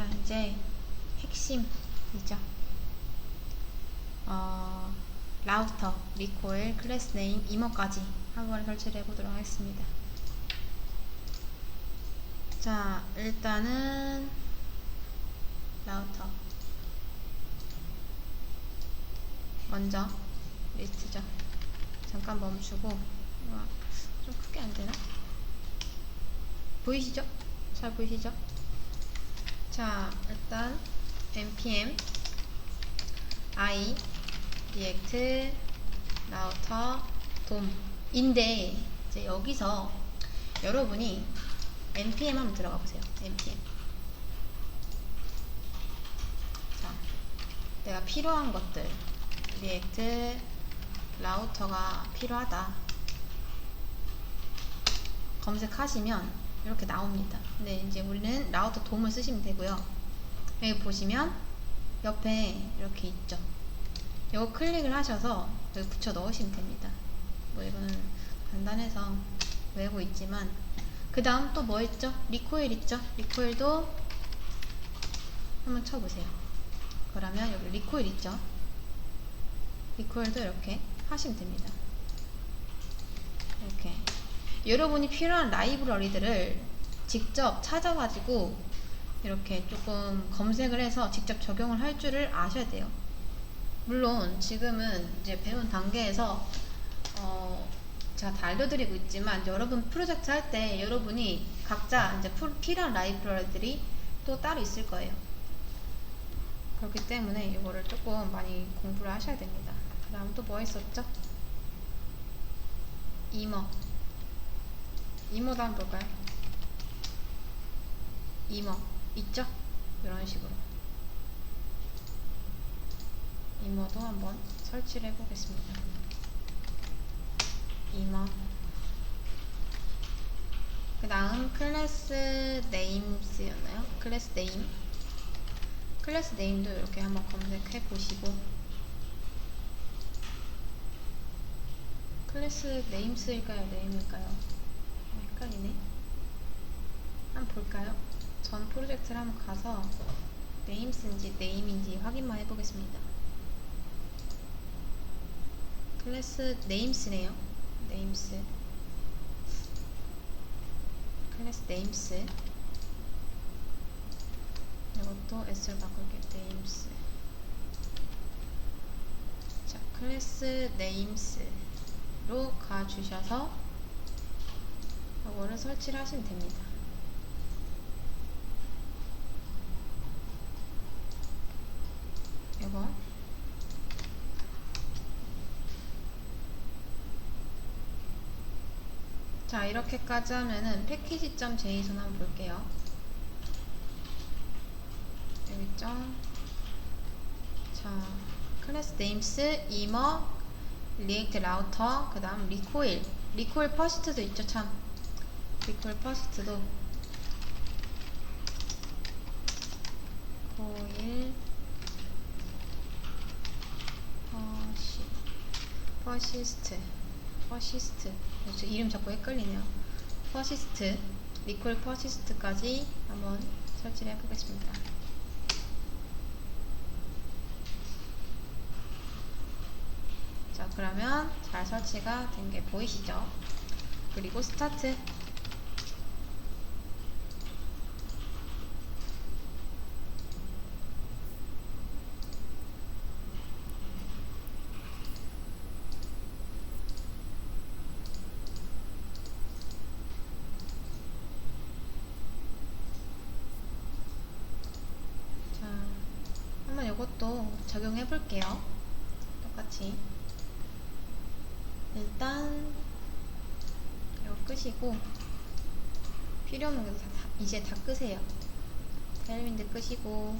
자, 이제 핵심이죠. 어, 라우터, 리코일, 클래스 네임, 이머까지 한번 설치를 해보도록 하겠습니다. 자, 일단은 라우터. 먼저 리스트죠. 잠깐 멈추고 우와, 좀 크게 안 되나? 보이시죠? 잘 보이시죠? 자, 일단 npm i react 라우터 돔인데 이제 여기서 여러분이 npm 한번 들어가 보세요. npm. 자, 내가 필요한 것들 리액트 라우터가 필요하다. 검색하시면 이렇게 나옵니다. 근데 이제 우리는 라우터 돔을 쓰시면 되고요. 여기 보시면 옆에 이렇게 있죠. 이거 클릭을 하셔서 여기 붙여 넣으시면 됩니다. 뭐 이거는 간단해서 외우고 있지만. 그 다음 또 뭐 있죠? 리코일 있죠? 리코일도 한번 쳐보세요. 그러면 여기 리코일 있죠? 리코일도 이렇게 하시면 됩니다. 이렇게 여러분이 필요한 라이브러리들을 직접 찾아가지고 이렇게 조금 검색을 해서 직접 적용을 할 줄을 아셔야 돼요. 물론 지금은 이제 배운 단계에서 어 제가 다 알려드리고 있지만 여러분 프로젝트 할 때 여러분이 각자 이제 필요한 라이브러리들이 또 따로 있을 거예요. 그렇기 때문에 이거를 조금 많이 공부를 하셔야 됩니다. 그 다음 또 뭐 했었죠? 이머 이머도 한번 볼까요? 이머 있죠? 이런 식으로 이머도 한번 설치를 해보겠습니다 이머 그 다음 클래스 네임스였나요? 클래스 네임 클래스 네임도 이렇게 한번 검색해 보시고 클래스 네임스일까요? 네임일까요? 어, 헷갈리네. 한번 볼까요? 전 프로젝트를 한번 가서 네임스인지 네임인지 확인만 해보겠습니다. 클래스 네임스네요. 네임스. 클래스 네임스. 이것도 S를 바꿀게요. 네임스. 자, 클래스 네임스. 로 가주셔서 이거를 설치를 하시면 됩니다. 이거 자 이렇게까지 하면은 패키지.json 한번 볼게요. 여기 있죠? 자 클래스 네임스 이머 리액트 라우터 그 다음 리코일 리코일 퍼시트도 있죠 참 리코일 퍼시트도 코일 퍼시 퍼시스트 퍼시스트. 이름 자꾸 헷갈리네요. 퍼시스트 리코일 퍼시스트까지 한번 설치를 해보겠습니다. 그러면 잘 설치가 된 게 보이시죠? 그리고 스타트 자, 한번 이것도 적용해 볼게요. 똑같이. 일단 이거 끄시고 필요 없는 거 다, 이제 다 끄세요. 텔윈드 끄시고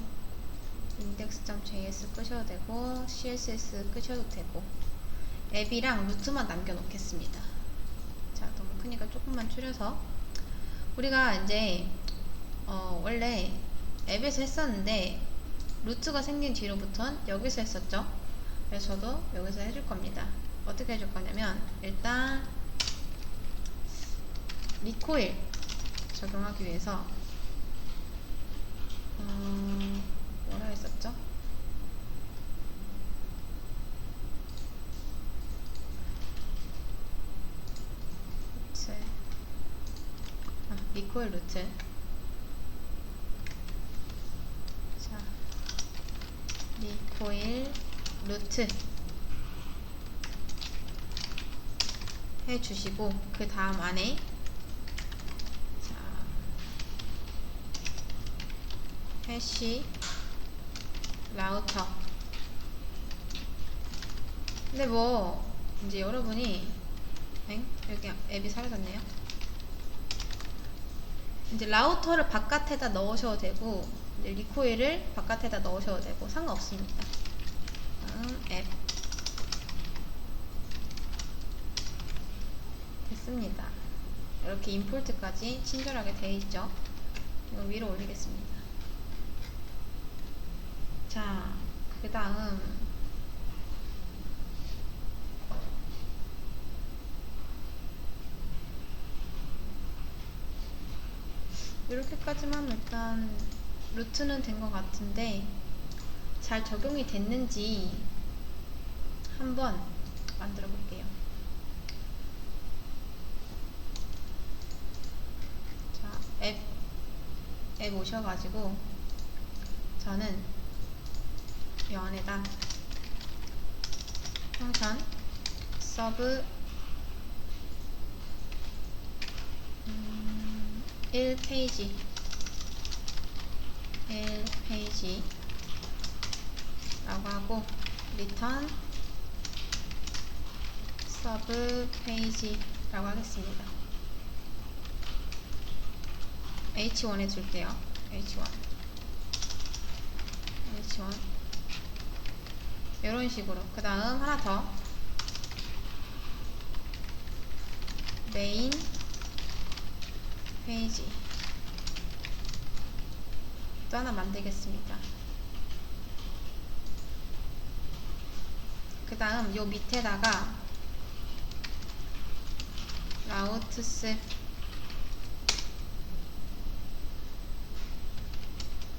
index.js 끄셔도 되고 css 끄셔도 되고 앱이랑 루트만 남겨 놓겠습니다. 자 너무 크니까 조금만 줄여서. 우리가 이제 어, 원래 앱에서 했었는데 루트가 생긴 뒤로부터는 여기서 했었죠. 그래서 저도 여기서 해줄 겁니다. 어떻게 해줄 거냐면 일단 리코일 적용하기 위해서 음, 뭐라 했었죠? 아, 리코일 루트 리코일 루트 해주시고 그 다음 안에 자 해시 라우터 근데 뭐 이제 여러분이 엥? 여기 앱이 사라졌네요 이제 라우터를 바깥에다 넣으셔도 되고 리코일을 바깥에다 넣으셔도 되고 상관없습니다. 다음 앱. 됐습니다. 이렇게 임포트까지 친절하게 되어 있죠? 이거 위로 올리겠습니다. 자, 그 다음. 이렇게까지만 일단 루트는 된 것 같은데 잘 적용이 됐는지 한번 만들어 볼게요. 자, 앱, 앱 오셔가지고 저는 이 안에다 펑션 서브 음, 1페이지 1페이지. 라고 하고 return 서브 페이지 라고 하겠습니다. H1에 줄게요. H1. H1. 이런 식으로. 그 다음 하나 더. 메인 페이지 또 하나 만들겠습니다. 그 다음 요 밑에다가 라우트스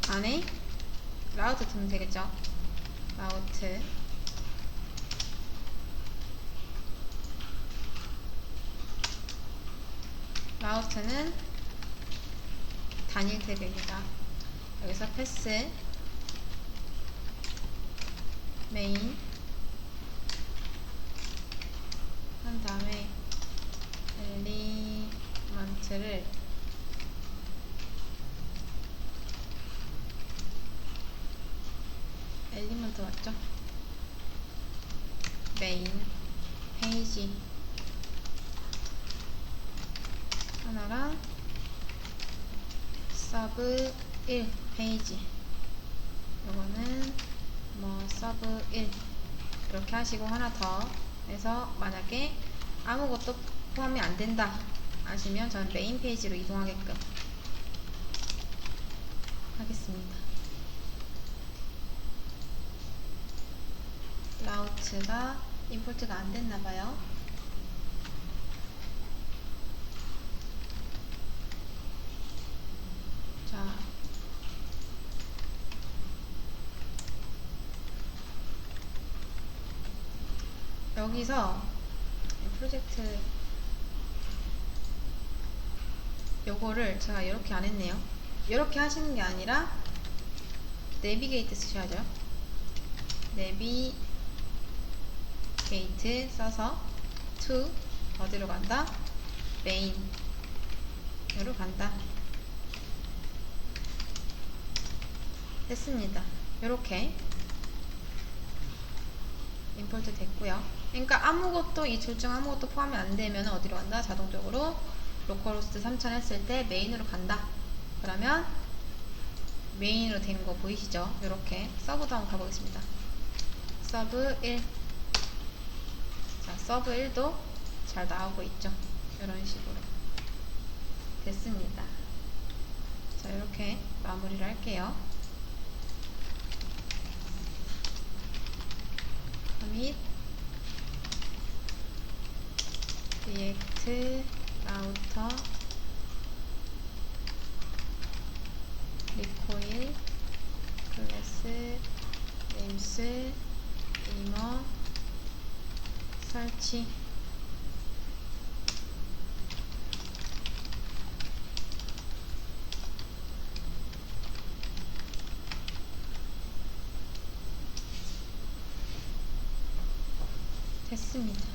안에 라우트 두면 되겠죠? 라우트. 라우트는 단일 태그입니다. 여기서 패스. 메인. 한 다음에 엘리먼트를 엘리먼트 맞죠? 메인. 페이지. 하나랑 서브 1 페이지 요거는 뭐 서브 1 이렇게 하시고 하나 더 해서 만약에 아무것도 포함이 안 된다 하시면 저는 메인 페이지로 이동하게끔 하겠습니다. 라우트가 임포트가 안 됐나봐요. 자, 여기서 이 프로젝트 요거를 제가 이렇게 안 했네요. 이렇게 하시는 게 아니라 내비게이트 쓰셔야죠. 내비 게이트 써서 to 어디로 간다? 메인 으로 간다. 됐습니다. 이렇게 임포트 됐고요. 그러니까 아무것도 이 둘 중 아무것도 포함이 안 되면 어디로 간다? 자동적으로 로컬호스트 3000 했을 때 메인으로 간다. 그러면 메인으로 된거 보이시죠? 이렇게 서브도 한번 가보겠습니다. 서브 1 자, 서브 1도 잘 나오고 있죠? 이런 식으로 됐습니다. 자, 이렇게 마무리를 할게요. 및 리액트 라우터 리코일 클래스 네임스 이머 설치 됐습니다.